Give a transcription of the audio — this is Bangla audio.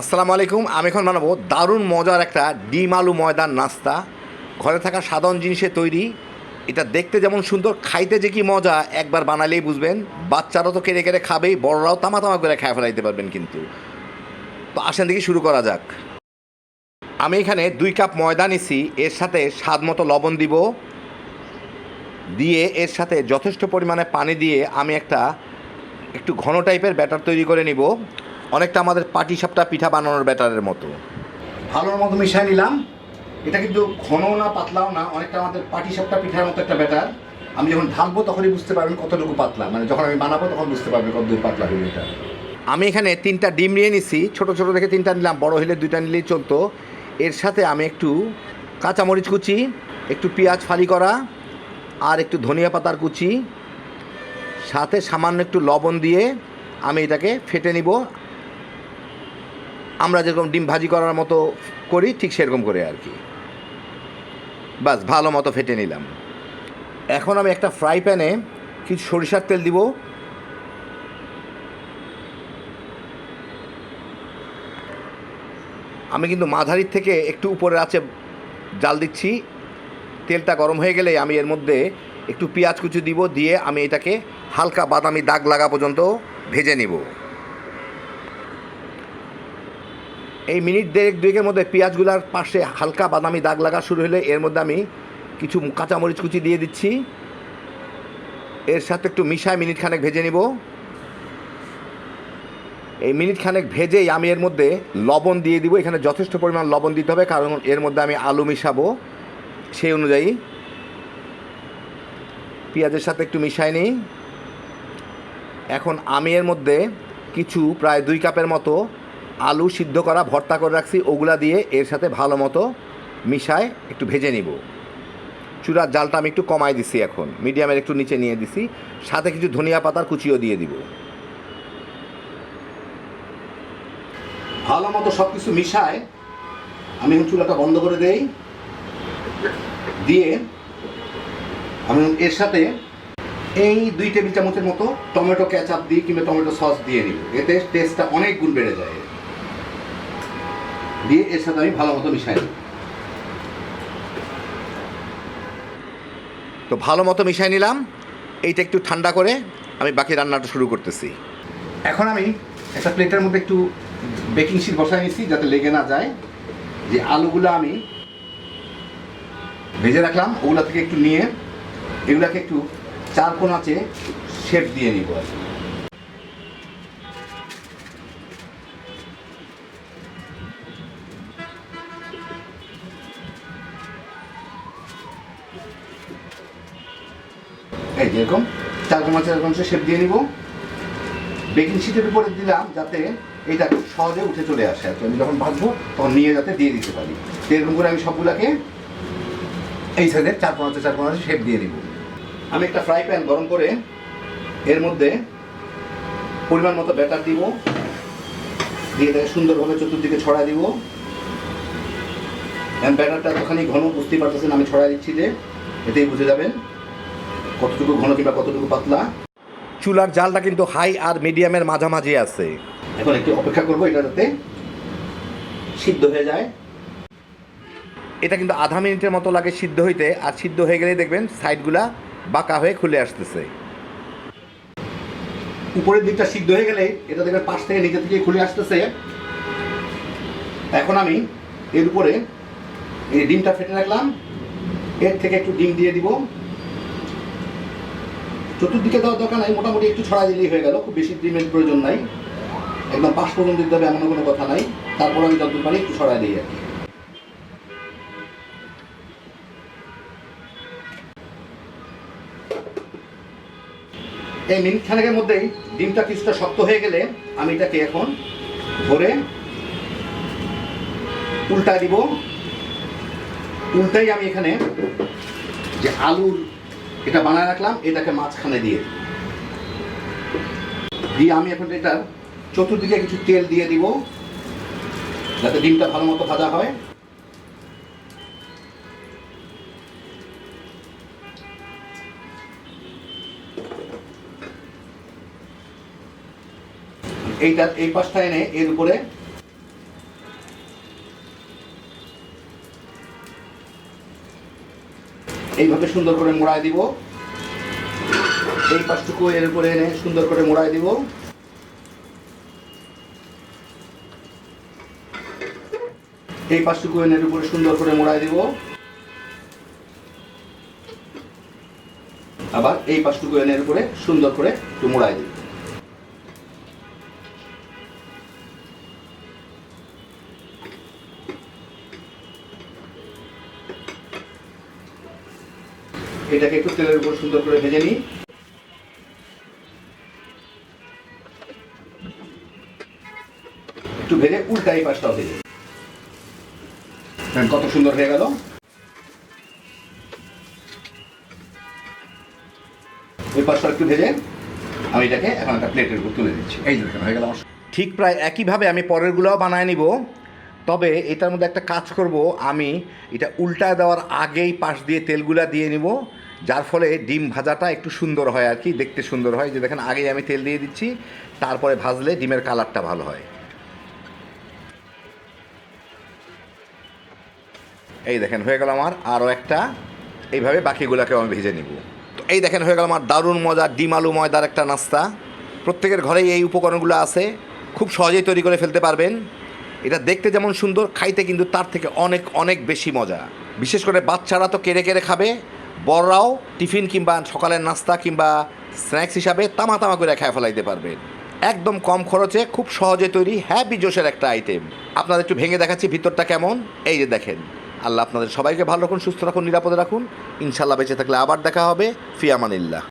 আসসালামু আলাইকুম, আমি এখন বানাবো দারুণ মজার একটা ডিম আলু ময়দার নাস্তা। ঘরে থাকা সাধারণ জিনিসে তৈরি। এটা দেখতে যেমন সুন্দর, খাইতে যে কি মজা, একবার বানালেই বুঝবেন। বাচ্চারা তো কেড়ে কেড়ে খাবেই, বড়রাও তামা তামা করে খায় ফেলাইতে পারবেন কিন্তু। তো আসেন দেখি শুরু করা যাক। আমি এখানে দুই কাপ ময়দা নিছি, এর সাথে স্বাদ মতো লবণ দিব। দিয়ে এর সাথে যথেষ্ট পরিমাণে পানি দিয়ে আমি একটা একটু ঘন টাইপের ব্যাটার তৈরি করে নিব। অনেকটা আমাদের পাটি সাপটা পিঠা বানানোর ব্যাটারের মতো। ভালোর মতো মিশাই নিলাম। এটা কিন্তু ঘনও না পাতলাও না অনেকটা আমাদের পাটি সাপটা পিঠার মতো একটা ব্যাটার। আমি যখন ঢালবো তখনই বুঝতে পারবেন কতটুকু পাতলা। মানে যখন আমি বানাবো তখন বুঝতে পারবেন কতদূর পাতলা হবে এটা। আমি এখানে তিনটা ডিম নিয়ে নিছি। ছোট ছোট দেখে তিনটা নিলাম বড় হলে দুইটা নিলেই চলতো। এর সাথে আমি একটু কাঁচামরিচ কুচি একটু পেঁয়াজ ফালি করা আর একটু ধনিয়া পাতার কুচি। সাথে সামান্য একটু লবণ দিয়ে আমি এটাকে ফেটে নিব। আমরা যেরকম ডিম ভাজি করার মতো করি, ঠিক সেরকম করে আর কি। বাস, ভালো মতো ফেটে নিলাম। এখন আমি একটা ফ্রাই প্যানে কিছু সরিষার তেল দিব। আমি কিন্তু মাঝারির থেকে একটু উপরে আছে জাল দিচ্ছি। তেলটা গরম হয়ে গেলে আমি এর মধ্যে একটু পেঁয়াজ কুচু দিব, দিয়ে আমি এটাকে হালকা বাদামি দাগ লাগা পর্যন্ত ভেজে নিব। এই মিনিট দেড়েক দুয়েকের মধ্যে পেঁয়াজগুলার পাশে হালকা বাদামি দাগ লাগা শুরু হলে এর মধ্যে আমি কিছু কাঁচামরিচ কুচি দিয়ে দিচ্ছি। এর সাথে একটু মিশায় মিনিট খানেক ভেজে নিব। এই মিনিট খানেক ভেজেই আমি এর মধ্যে লবণ দিয়ে দিব। এখানে যথেষ্ট পরিমাণ লবণ দিতে হবে, কারণ এর মধ্যে আমি আলু মিশাবো। সেই অনুযায়ী পেঁয়াজের সাথে একটু মিশাই নিই। এখন আমি এর মধ্যে কিছু প্রায় দুই কাপের মতো আলু সিদ্ধ করা, ভর্তা করে রাখছি, ওগুলা দিয়ে এর সাথে ভালো মতো মিশায় একটু ভেজে নিব। চূড়ার জালটা আমি একটু কমাই দিছি এখন, মিডিয়ামের একটু নিচে নিয়ে দিছি, সাথে কিছু ধনিয়া পাতার কুচিও দিয়ে দিব। ভালো মতো সব কিছু মিশায়, আমি এখন চুলাটা বন্ধ করে দেই। দিয়ে আমি এর সাথে এই দুই টেবিল চামচের মতো টমেটো ক্যাচাপ দিই কিংবা টমেটো সস দিয়ে নিব। এতে টেস্টটা অনেক গুণ বেড়ে যায়। দিয়ে এর সাথে আমি ভালো মতো মিশাই নিই তো ভালো মতো মিশাই নিলাম। এইটা একটু ঠান্ডা করে আমি বাকি রান্নাটা শুরু করতেছি। এখন আমি একটা প্লেটের মধ্যে একটু বেকিং শিট বসাই নিছি যাতে লেগে না যায়। যে আলুগুলো আমি ভেজে রাখলাম ওগুলা থেকে একটু নিয়ে এগুলাকে একটু চার কোন আছে শেপ দিয়ে নিব আর কি। এই যেরকম চার কোন আছে এরকম শেপ দিয়ে নিব। বেকিং শিটের উপরে দিলাম যাতে এটা সহজে উঠে চলে আসে। আর আমি যখন ভাজবো, তখন নিয়ে যাতে দিয়ে দিতে পারি। এরকম করে আমি সবগুলাকে এই সাইডে চার পাঁচে চার পাঁচে শেপ দিয়ে দিব আমি একটা ফ্রাই প্যান গরম করে এর মধ্যে পরিমাণ মতো ব্যাটার দিব। দিয়ে এটাকে সুন্দরভাবে চতুর্দিকে ছড়া দিব। ব্যাটারটা যখনই ঘন, বুঝতেই পারতেছেন আমি ছড়াই দিচ্ছি যে, এতেই বুঝে যাবেন। কতটুকু ঘন কিংবা কতটুকু পাতলা? চুলার জালটা কিন্তু হাই আর মিডিয়ামের মাঝামাঝি আছে। এখন একটু অপেক্ষা করব এটা যাতে সিদ্ধ হয়ে যায়। এটা কিন্তু আধা মিনিটের মতো লাগে সিদ্ধ হইতে আর সিদ্ধ হয়ে গেলেই দেখবেন সাইডগুলা বাঁকা হয়ে খুলে আসতেছে। উপরের দিকটা সিদ্ধ হয়ে গেলে এটা দেখবেন পাশ থেকে নিচে থেকে খুলে আসতেছে। এখন আমি এর উপরে এই ডিমটা ফেটে রাখলাম এর থেকে একটু ডিম দিয়ে দিব। চতুর্দিকে দেওয়ার দরকার নাই, মোটামুটি একটু ছড়া দিলেই হয়ে গেল, খুব বেশি ডিমের প্রয়োজন নাই। একদম পাশ পর্যন্ত দিতে হবে এমন কোনো কথা নাই, তারপর আমি যতদূর পারি একটু ছড়াই দিই আর কি। এই মিনিট খানেকের মধ্যেই ডিমটা কিছুটা শক্ত হয়ে গেলে আমি এটাকে এখন ধরে উল্টা দিব। উল্টাই আমি এখানে যে আলুর এটা বানায় রাখলাম, এটাকে মাঝখানে দিয়ে দিয়ে আমি এখন এটা চতুর্দিকে কিছু তেল দিয়ে দিব, যাতে ডিমটা ভালো মতো ভাজা হয়। এইটা এই পাশটা এনে এর উপরে এইভাবে সুন্দর করে মোড়ায় দিব। এই পাশটুকু এর উপরে এনে সুন্দর করে মোড়ায় দিব। এই পাশটুকু এর উপরে সুন্দর করে মোড়ায় দিব। আবার এই পাশটুকু এর উপরে সুন্দর করে একটু মোড়ায় দিব। এটাকে একটু তেলের উপর সুন্দর করে ভেজে নিই। একটু ভেজে উল্টা এই পাশটাও ভেজে কত সুন্দর হয়ে গেল। ওই পাশটা একটু ভেজে আমি এটাকে এখন একটা প্লেটের উপর তুলে দিচ্ছি। এই যে দেখেন, হয়ে গেল ঠিক প্রায় একইভাবে আমি পরেরগুলোও বানায় নিব। তবে এটার মধ্যে একটা কাজ করব, আমি এটা উল্টা দেওয়ার আগেই পাশ দিয়ে তেলগুলা দিয়ে নিব, যার ফলে ডিম ভাজাটা একটু সুন্দর হয় আর কি, দেখতে সুন্দর হয়। যে দেখেন, আগেই আমি তেল দিয়ে দিচ্ছি, তারপরে ভাজলে ডিমের কালারটা ভালো হয়। এই দেখেন, হয়ে গেল আমার আরও একটা। এইভাবে বাকিগুলোকে আমি ভেজে নিব। তো এই দেখেন, হয়ে গেল আমার দারুণ মজা, ডিম আলু ময়দার একটা নাস্তা। প্রত্যেকের ঘরেই এই উপকরণগুলো আছে, খুব সহজেই তৈরি করে ফেলতে পারবেন। এটা দেখতে যেমন সুন্দর, খাইতে কিন্তু তার থেকে অনেক অনেক বেশি মজা। বিশেষ করে বাচ্চারা তো কেড়ে কেড়ে খাবে, বড়রাও টিফিন কিংবা সকালের নাস্তা কিংবা স্ন্যাক্স হিসাবে তামা তামা করে খায় ফেলাইতে পারবেন একদম কম খরচে, খুব সহজে তৈরি হ্যাপি জোশের একটা আইটেম আপনাদের একটু ভেঙে দেখাচ্ছি ভিতরটা কেমন? এই যে দেখেন। আল্লাহ আপনাদের সবাইকে ভালো রাখুন, সুস্থ রাখুন, নিরাপদে রাখুন। ইনশাল্লাহ বেঁচে থাকলে আবার দেখা হবে। ফিয়ামানিল্লাহ।